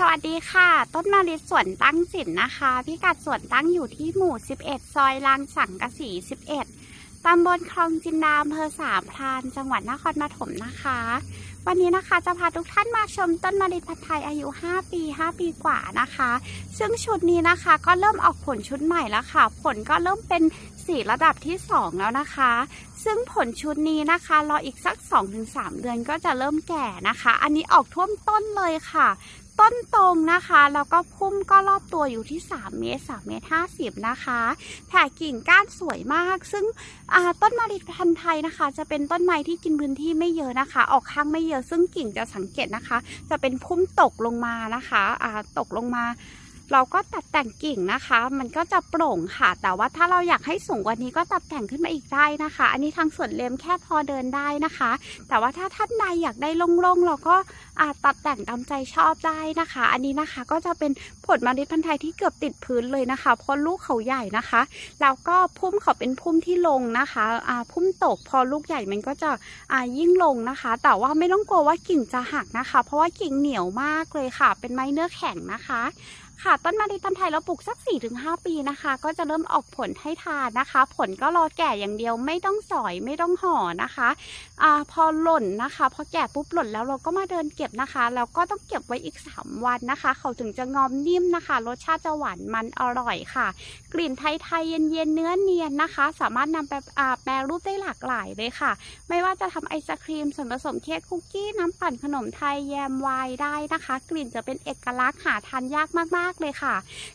สวัสดีค่ะ ต้นมะลิสวนตั้งสินนะคะ พิกัดสวนตั้งอยู่ที่หมู่ 11 ซอยลางสังกะสี 11 ตำบลคลองจินดาอำเภอสามพราน จังหวัดนครปฐมนะคะ วันนี้นะคะจะพาทุกท่านมาชมต้นมะลิพันธุ์ไทยอายุ 5 ปี 5 ปีกว่านะคะ ซึ่งชุดนี้นะคะก็เริ่มออกผลชุดใหม่แล้วค่ะ ผลก็เริ่มเป็น สีระดับที่ 2 แล้วนะคะ ซึ่งผลชุดนี้นะคะรออีกสัก 2-3 เดือนก็จะเริ่มแก่นะคะ อันนี้ออกท่วมต้นเลยค่ะ ต้นตรงนะคะ แล้วก็พุ่มก็รอบตัวอยู่ที่ 3 เมตร3เมตร50 นะคะแผ่กิ่งก้านสวยมาก ซึ่งต้นมะลิพันธุ์ไทยนะคะ จะเป็นต้นไม้ที่กินพื้นที่ไม่เยอะนะคะ ออกข้างไม่เยอะ ซึ่งกิ่งจะสังเกตนะคะ จะเป็นพุ่มตกลงมานะคะอ่าตกลงมา เราก็ตัดแต่งกิ่งนะคะ มันก็จะโปร่งค่ะ แต่ว่าถ้าเราอยากให้สูงกว่านี้ก็ตัดแต่งขึ้นมาอีกได้นะคะ อันนี้ทางส่วนเลมแค่พอเดินได้นะคะ แต่ว่าถ้าท่านใดอยากได้โล่งๆเราก็ อาจตัดแต่งตามใจชอบได้นะคะ อันนี้นะคะก็จะเป็นผลเมล็ดพันธุ์ไทยที่เกือบติดพื้นเลยนะคะเพราะลูกเขาใหญ่นะคะแล้วก็พุ่มเขาเป็นพุ่มที่ลงนะคะอ่าพุ่มตกพอลูกใหญ่มันก็จะอ่ายิ่งลงนะคะ แต่ว่าไม่ต้องกลัวว่ากิ่งจะหักนะคะ เพราะว่ากิ่งเหนียวมากเลยค่ะ เป็นไม้เนื้อแข็งนะคะค่ะต้นมะลิพันธุ์ไทยเราปลูกสัก 4-5 ปีนะคะ ก็จะเริ่มออกผลให้ทานนะคะ ผลก็รอแก่อย่างเดียวไม่ต้องสอยไม่ต้องห่อนะคะอ่าพอหล่นนะคะ พอแก่ปุ๊บหล่นแล้วเราก็มาเดินเก็บนะคะแล้วก็ต้องเก็บไว้อีก 3 วันนะคะ เขาถึงจะงอมนิ่มนะคะ รสชาติจะหวานมันอร่อยค่ะ กลิ่นไทยๆเย็นๆเนื้อเนียนนะคะ สามารถนำไปแปรรูปได้หลากหลายเลยค่ะ ไม่ว่าจะทำไอศครีมส่วนผสมเค้กคุกกี้น้ำปั่นขนมไทยแยมวน์ได้นะคะ กลิ่นจะเป็นเอกลักษณ์หาทานยากมากๆเลยค่ะ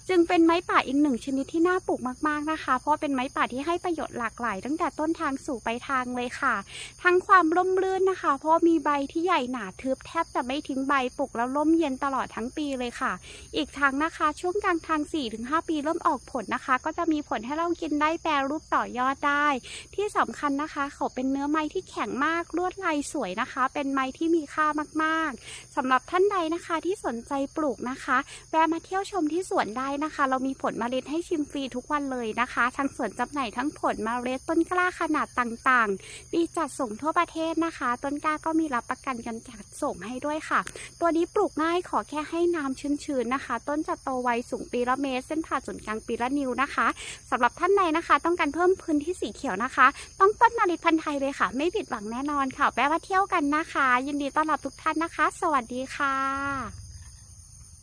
จึงเป็นไม้ป่าอีกหนึ่งชนิดที่น่าปลูกมากๆนะคะ เพราะเป็นไม้ป่าที่ให้ประโยชน์หลากหลาย ตั้งแต่ต้นทางสู่ปลายทางเลยค่ะ ทั้งความร่มรื่นนะคะ เพราะมีใบที่ใหญ่หนาทึบแทบจะไม่ทิ้งใบปลูกแล้วร่มเย็นตลอดทั้งปีเลยค่ะ อีกทางนะคะ ช่วงกลางทาง 4-5 ปีเริ่มออกผลนะคะ ก็จะมีผลให้เรากินได้แปรรูปต่อยอดได้ ที่สำคัญนะคะ เขาเป็นเนื้อไม้ที่แข็งมากลวดลายสวยนะคะ เป็นไม้ที่มีค่ามากๆสำหรับท่านใดนะคะที่สนใจปลูกนะคะแวะมาเที่ยวชมที่สวนได้นะคะ เรามีผลมเมล็ดให้ชิมฟรีทุกวันเลยนะคะทางสวนจำหน่ายทั้งผลมเมล็ดต้นกล้าขนาดต่างๆ มีจัดส่งทั่วประเทศนะคะ ต้นกล้าก็มีรับประกันการจัดส่งให้ด้วยค่ะ ตัวนี้ปลูกง่ายขอแค่ให้น้ำชื้นๆนะคะ ต้นจะโตไวสูงปีละเมตร เส้นผ่าศูนย์กลางปีละนิ้วนะคะสำหรับท่านใดนะคะ ต้องการเพิ่มพื้นที่สีเขียวนะคะ ต้องต้นนาริพันธ์ไทยเลยค่ะ ไม่ผิดหวังแน่นอนค่ะ แปลว่าเที่ยวกันนะคะ ยินดีต้อนรับทุกท่านนะคะ สวัสดีค่ะ